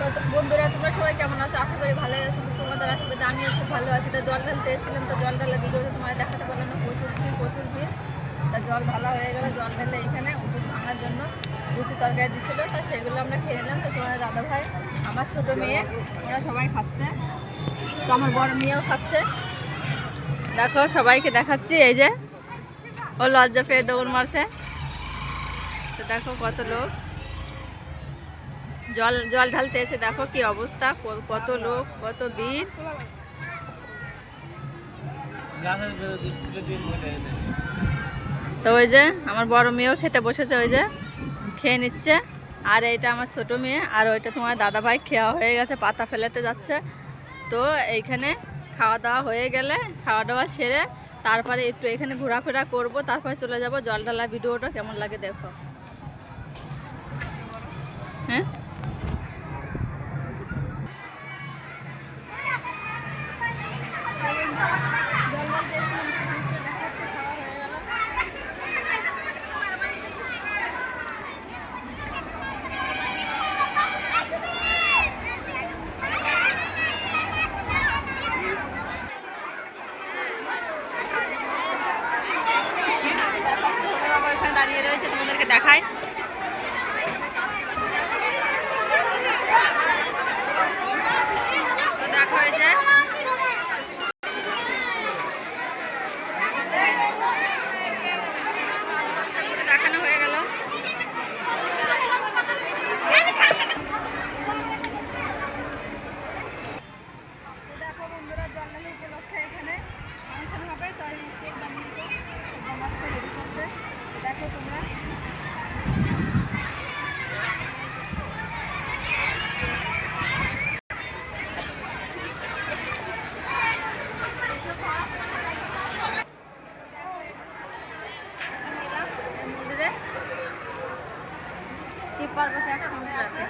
তো বন্ধুরা, তোমরা সবাই কেমন আছো? আশা করি ভালো আছো। তোমাদের আশীর্বাদে আমিও খুব ভালো আছি। তো জল ঢালতে এসেছিলাম। তো জল ঢালা ভিডিওটা তোমায় দেখাতে পারলাম না। প্রচুর ভিড় প্রচুর ভিড়। তা জল ঢালা হয়ে গেল। জল ঢালে এখানে উঠুন ভাঙার জন্য লুচি তরকারি দিচ্ছিল। তা সেগুলো আমরা খেয়ে নিলাম। তো তোমার দাদা ভাই, আমার ছোট মেয়ে, ওরা সবাই খাচ্ছে। তো আমার বড় মেয়েও খাচ্ছে। দেখো, সবাইকে দেখাচ্ছি। এই যে, ও লজ্জা পেয়ে দৌড় মারছে। তো দেখো কত লোক। জল জল ঢালতে এসে দেখো কি অবস্থা কত লোক, কত ভিড়। তো ওই যে আমার বড় মেয়েও খেতে বসেছে, ওই যে খেয়ে নিচ্ছে। আর এইটা আমার ছোট মেয়ে, আর ওইটা তোমার দাদা ভাই খাওয়া হয়ে গেছে, পাতা ফেলাতে যাচ্ছে। তো এইখানে খাওয়া দাওয়া হয়ে গেলে, খাওয়া দাওয়া সেরে তারপরে একটু এখানে ঘোরাফেরা করব, তারপরে চলে যাব। জল ঢালা ভিডিওটা কেমন লাগে দেখো। হ্যাঁ? 打开。পর্বত একসঙ্গে আছে।